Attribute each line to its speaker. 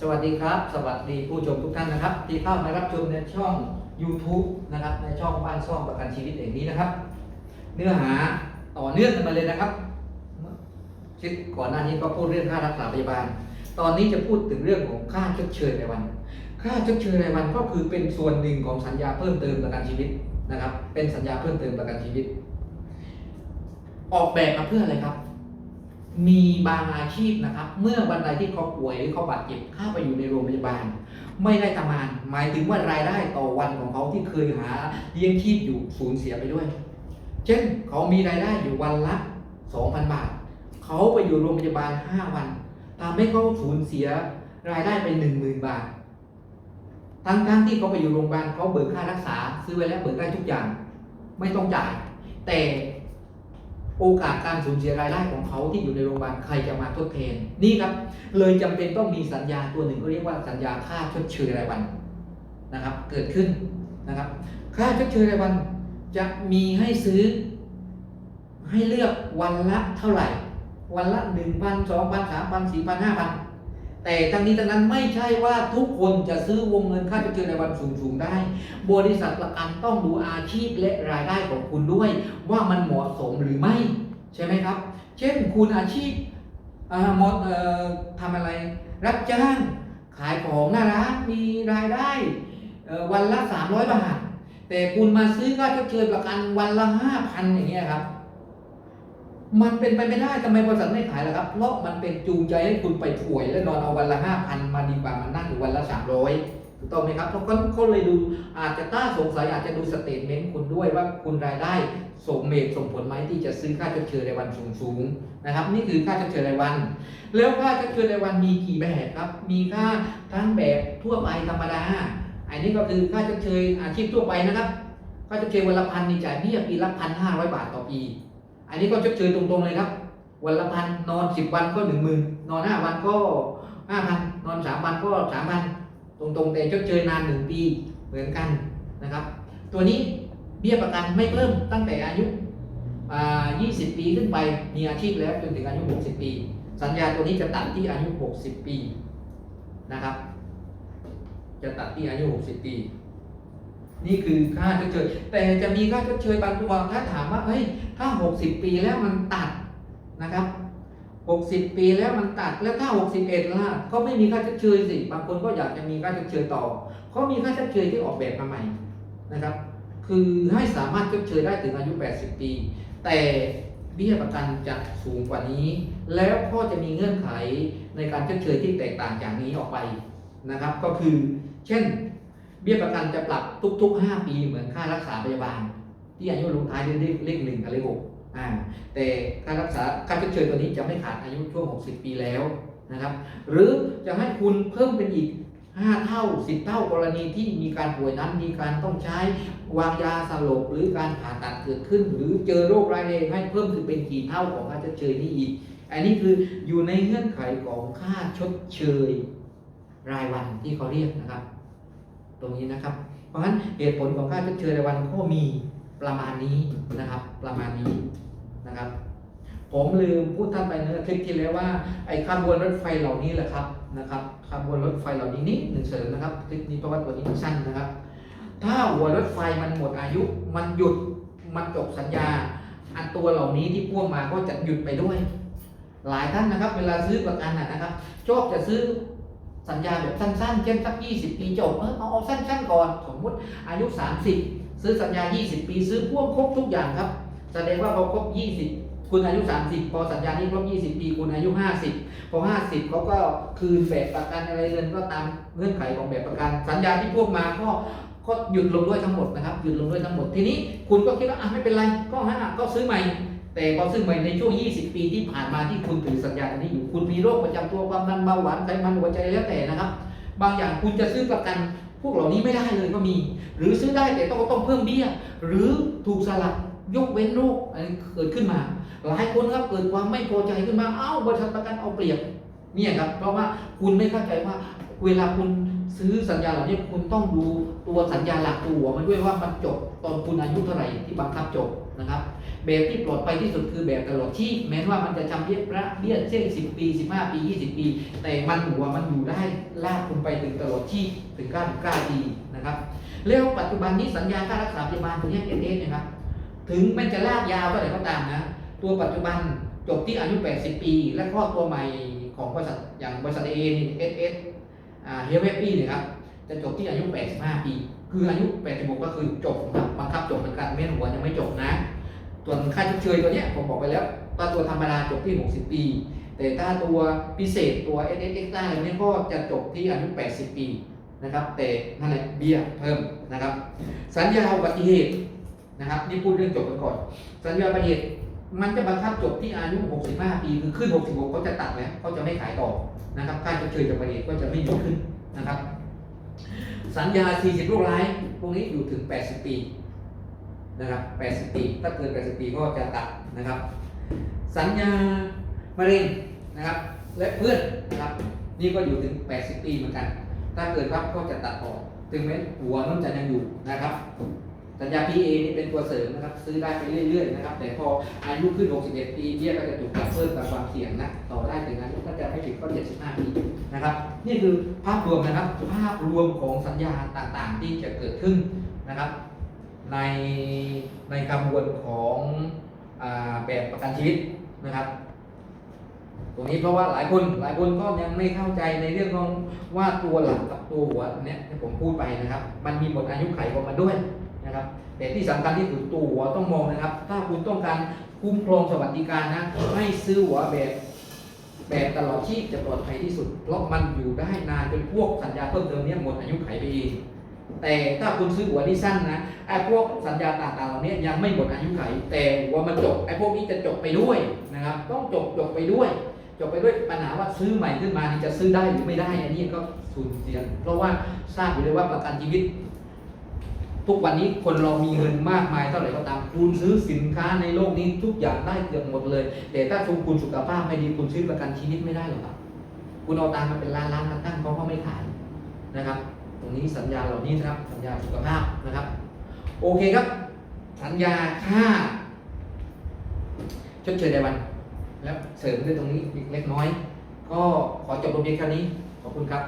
Speaker 1: สวัสดีครับ สวัสดีผู้ชมทุกท่านนะครับ ที่เข้ามารับชมในช่อง YouTube นะครับ ในช่องบ้านซ่องประกันชีวิตแห่งนี้นะครับ เนื้อหาต่อเนื่องกันมาเลยนะครับคลิปก่อนหน้านี้ก็พูดเรื่องค่ารักษาพยาบาล ตอนนี้จะพูดถึงเรื่องของค่าชดเชยรายวัน ค่าชดเชยรายวันก็คือเป็นส่วนหนึ่งของสัญญาเพิ่มเติมประกันชีวิตนะครับ เป็นสัญญาเพิ่มเติมประกันชีวิต ออกแบบมาเพื่ออะไรครับ มีบางอาชีพนะครับ เมื่อวันใดที่เขาป่วยหรือเขาบาดเจ็บเข้าไปอยู่ในโรงพยาบาล ไม่ได้ทำงาน หมายถึงว่ารายได้ต่อวันของเขาที่เคยหาเลี้ยงชีพอยู่สูญเสียไปด้วย เช่นเขามีรายได้อยู่วันละ 2,000 บาท เขาไปอยู่โรงพยาบาล 5 วันทำให้เขาสูญเสียรายได้ไป 10,000 บาท ทั้งทั้งที่เขาไปอยู่โรงพยาบาลเขาเบิกค่ารักษา ซื้อไว้แล้วเบิกได้ทุกอย่าง ไม่ต้องจ่าย แต่ โอกาสการสูญเสียรายได้ของเขาที่อยู่ในโรงพยาบาลใครจะมาทดแทนนี่ครับ เลยจำเป็นต้องมีสัญญาตัวหนึ่งก็เรียกว่าสัญญาค่าชดเชยรายวันนะครับ เกิดขึ้นนะครับ ค่าชดเชยรายวันจะมีให้ซื้อ ให้เลือกวันละเท่าไหร่ วันละหนึ่งพันสองพันสามพันสี่พันห้าพัน แต่ทั้งนี้ทั้งนั้นไม่ใช่ว่าทุกคนจะซื้อวงเงินค่าชดเชยรายวันสูงๆได้ บริษัทประกันต้องดูอาชีพและรายได้ของคุณด้วย ว่ามันเหมาะสมหรือไม่ ใช่ไหมครับ เช่นคุณอาชีพหมดทำอะไร รับจ้าง ขายของหน้าร้านมีรายได้วันละ 300 บาท แต่คุณมาซื้อค่าชดเชยประกันวันละ 5,000 อย่างเงี้ยครับ มันเป็นไปไม่ได้ทำไมบริษัทไม่ขายล่ะครับ เพราะมันเป็นจูงใจให้คุณไปป่วยและนอนเอาวันละ5,000มาดีกว่ามันนั่งอยู่วันละ300ถูกต้องไหมครับเพราะเขาเขาเลยดูอาจจะต้าสงสัยอาจจะดูสเตทเมนต์คุณด้วยว่าคุณรายได้สมเหตุสมผลไหมที่จะซื้อค่าชดเชยรายวันสูงๆนะครับ นี่คือค่าชดเชยรายวัน แล้วค่าชดเชยรายวันมีกี่แบบครับ มีค่าทั้งแบบทั่วไปธรรมดาอันนี้ก็คือค่าชดเชยอาชีพทั่วไปนะครับค่าชดเชยวันละพันนี่จ่ายเบี้ยปีละพันห้าร้อยบาทต่อปี อันนี้ก็ชดเชยตรงๆเลยครับ วันละพันนอนสิบวันก็หนึ่งหมื่นนอนห้าวันก็ห้าพันนอนสามวันก็สามพันตรงๆแต่ชดเชยนานหนึ่งปีเหมือนกันนะครับ ตัวนี้เบี้ยประกันไม่เพิ่มตั้งแต่อายุอ่า20 ปีขึ้นไปมีอาชีพแล้วจนถึงอายุ 60 ปี สัญญาตัวนี้จะตัดที่อายุ 60 ปีนะครับ จะตัดที่อายุ 60 ปี นี่คือค่าชดเชยแต่จะมีค่าชดเชยบางตัวถ้าถามว่าเฮ้ยถ้า 60 ปีแล้วมันตัดนะครับ 60 ปีแล้วมันตัดแล้วถ้า 61ล่ะก็ไม่มีค่าชดเชยสิบางคนก็อยากจะมีค่าชดเชยต่อเขามีค่าชดเชยที่ออกแบบมาใหม่นะครับ คือให้สามารถชดเชยได้ถึงอายุ 80 ปี แต่เบี้ยประกันจะสูงกว่านี้ แล้วก็จะมีเงื่อนไขในการชดเชยที่แตกต่างจากนี้ออกไปนะครับ ก็คือ เช่น เบี้ยประกันจะปรับทุกๆ 5 ปีเหมือนค่ารักษาพยาบาล ที่อายุลงท้ายด้วยเลขเลขหนึ่งกับเลขหกอ่าแต่ค่ารักษาค่าชดเชยตัวนี้จะไม่ขาดอายุช่วง 60 ปีแล้วนะครับ หรือจะให้คุณเพิ่มเป็นอีก 5 เท่า 10 เท่ากรณีที่มีการป่วยนั้นมีการต้องใช้วางยาสลบหรือการผ่าตัดเกิดขึ้น หรือเจอโรคร้ายแรงให้เพิ่มคือเป็นกี่เท่าของค่าชดเชยนี้อีก อันนี้คืออยู่ในเงื่อนไขของค่าชดเชยรายวันที่เขาเรียกนะครับ ตรงนี้นะครับ เพราะฉะนั้นเหตุผลของค่าชดเชยรายวันก็มีประมาณนี้นะครับ ประมาณนี้นะครับ ผมลืมพูดท่านไปเนื้อคลิปที่แล้วว่าไอ้ขบวนรถไฟเหล่านี้แหละครับนะครับขบวนรถไฟเหล่านี้นิดหนึ่งเสริมนะครับคลิปนี้เพราะว่าตัวนี้สั้นนะครับ ถ้าหัวรถไฟมันหมดอายุมันหยุดมันจบสัญญาอันตัวเหล่านี้ที่พ่วงมาก็จะหยุดไปด้วย หลายท่านนะครับ เวลาซื้อประกันนะนะครับชอบจะซื้อ สัญญาแบบสั้นๆ เช่นสัก 20 ปีจบ เออเอาเอาสั้นๆก่อน สมมุติอายุ 30 ซื้อสัญญา 20 ปีซื้อพ่วงครบทุกอย่างครับ แสดงว่าพอครบ 20 คุณอายุ 30 พอสัญญานี้ครบ 20 ปีคุณอายุ 50 พอ 50เขาก็คืนแบบประกันอะไรเงินก็ตามเงื่อนไขของแบบประกัน สัญญาที่พ่วงมาก็ก็หยุดลงด้วยทั้งหมดนะครับหยุดลงด้วยทั้งหมดทีนี้คุณก็คิดว่าอะไม่เป็นไรก็ฮะก็ซื้อใหม่ แต่พอซื้อใหม่ในช่วง 20 ปีที่ผ่านมาที่คุณถือสัญญาอันนี้อยู่คุณมีโรคประจำตัวความดันเบาหวานไขมันหัวใจแล้วแต่นะครับ บางอย่างคุณจะซื้อประกันพวกเหล่านี้ไม่ได้เลยก็มี หรือซื้อได้แต่ต้องต้องเพิ่มเบี้ย หรือถูกสลักยกเว้นโรคอะไรเกิดขึ้นมา หลายคนครับเกิดความไม่พอใจขึ้นมา เอ้าบริษัทประกันเอาเปรียบ เนี่ยครับ เพราะว่าคุณไม่เข้าใจว่าเวลาคุณซื้อสัญญาเหล่านี้คุณต้องดูตัวสัญญาหลักตัวมันด้วยว่ามันจบตอนคุณอายุเท่าไหร่ที่บังคับจบนะครับแบบที่ปลอดภัยที่สุดคือแบบตลอดชีพแม้ว่ามันจะจำเบี้ยระเบี้ยเช่นสิบปีสิบห้าปียี่สิบปี แต่มันหัวมันอยู่ได้ลากคุณไปถึงตลอดชีพถึงเก้าถึงเก้าปีนะครับแล้วปัจจุบันนี้สัญญาค่ารักษาพยาบาลตัวเนี้เอเอสนะครับถึงมันจะลากยาวเท่าไหร่ก็ตามนะ ตัวปัจจุบันจบที่อายุ 80 ปี และข้อตัวใหม่ ของบริษัทอย่างบริษัทเอนี่เอสเอสอ่าเฮลเวปี้เนี่ยครับจะจบที่อายุ 85 ปี คืออายุ 86 ก็คือจบครับบังคับจบเหมือนกันเม่หัวยังไม่จบนะ ส่วนค่าชดเชยตัวเนี้ยผมบอกไปแล้วถ้าตัวธรรมดาจบที่ 60 ปี แต่ถ้าตัวพิเศษตัว S S X อะไรเนี่ยก็จะจบที่อายุ 80 ปีนะครับแต่นั่นแหละเบี้ยเพิ่มนะครับ สัญญาอุบัติเหตุนะครับนี่พูดเรื่องจบกันก่อน สัญญาอุบัติเหตุ มันจะบังคับจบที่อายุ 65 ปี คือขึ้น 66เขาจะตัดแล้วเขาจะไม่ขายต่อนะครับค่าชดเชยจากอุบัติเหตุก็จะไม่มีขึ้นนะครับ สัญญา 40โรคร้ายพวกนี้อยู่ถึง 80 ปีนะครับ 80 ปี ถ้าเกิน 80 ปีก็จะตัดนะครับ สัญญามะเร็งนะครับ และเพื่อนนะครับ นี่ก็อยู่ถึง 80 ปีเหมือนกัน ถ้าเกิดรับก็จะตัดออก ถึงแม้หัวน้นจะยังอยู่นะครับ สัญญา PA นี่เป็นตัวเสริมนะครับ ซื้อได้ไปเรื่อยๆนะครับ แต่พออายุขึ้น 61 ปีเบี้ยก็จะถูกปรับเพิ่มตามความเสี่ยงนะ ต่อได้ถึงอายุก็จะไม่ถึงก็75 ปีนะครับ นี่คือภาพรวมนะครับ ภาพรวมของสัญญาต่างๆ ที่จะเกิดขึ้นนะครับ ในในกระบวนของอแบบประกันชีวิตนะครับตรงนี้เพราะว่าหลายคนหลายคนก็ยังไม่เข้าใจในเรื่องของว่าตัวหลังกับตัวหัวเนี่ยที่ผมพูดไปนะครับ มันมีหมดอายุไขของมันด้วย นะครับ แต่ที่สำคัญที่สุดตัวหัวต้องมองนะครับ ถ้าคุณต้องการคุ้มครองสวัสดิการนะให้ซื้อหัวแบบแบบตลอดชีพจะปลอดภัยที่สุด เพราะมันอยู่ได้นานจนพวกสัญญาเพิ่มเติมเนี้หมดอายุไขไปเองแต่ถ้าคุณซื้อหัวที่สั้นนะไอ้พวกสัญญาต่างๆเหล่านี้ยังไม่หมดอายุไข แต่หัวมันจบไอ้พวกนี้จะจบไปด้วยนะครับ ต้องจบจบไปด้วย จบไปด้วยปัญหาว่าซื้อใหม่ขึ้นมานี่จะซื้อได้หรือไม่ได้อันนี้ก็สูญเสียเพราะว่าทราบอยู่เลยว่าประกันชีวิต ทุกวันนี้คนเรามีเงินมากมายเท่าไหร่ก็ตามคุณซื้อสินค้าในโลกนี้ทุกอย่างได้เกือบหมดเลย แต่ถ้าคุณสุขภาพไม่ดีคุณซื้อประกันชีวิตไม่ได้หรอกครับ คุณเอาตังค์มาเป็นล้านล้านมาตั้งเขาก็ไม่ขายนะครับ ตรงนี้สัญญาเหล่านี้นะครับ สัญญาสุขภาพนะครับ โอเคครับ สัญญาค่าชดเชยรายวัน แล้วเสริมด้วยตรงนี้อีกเล็กน้อย ก็ขอจบลงเพียงแค่นี้ขอบคุณครับ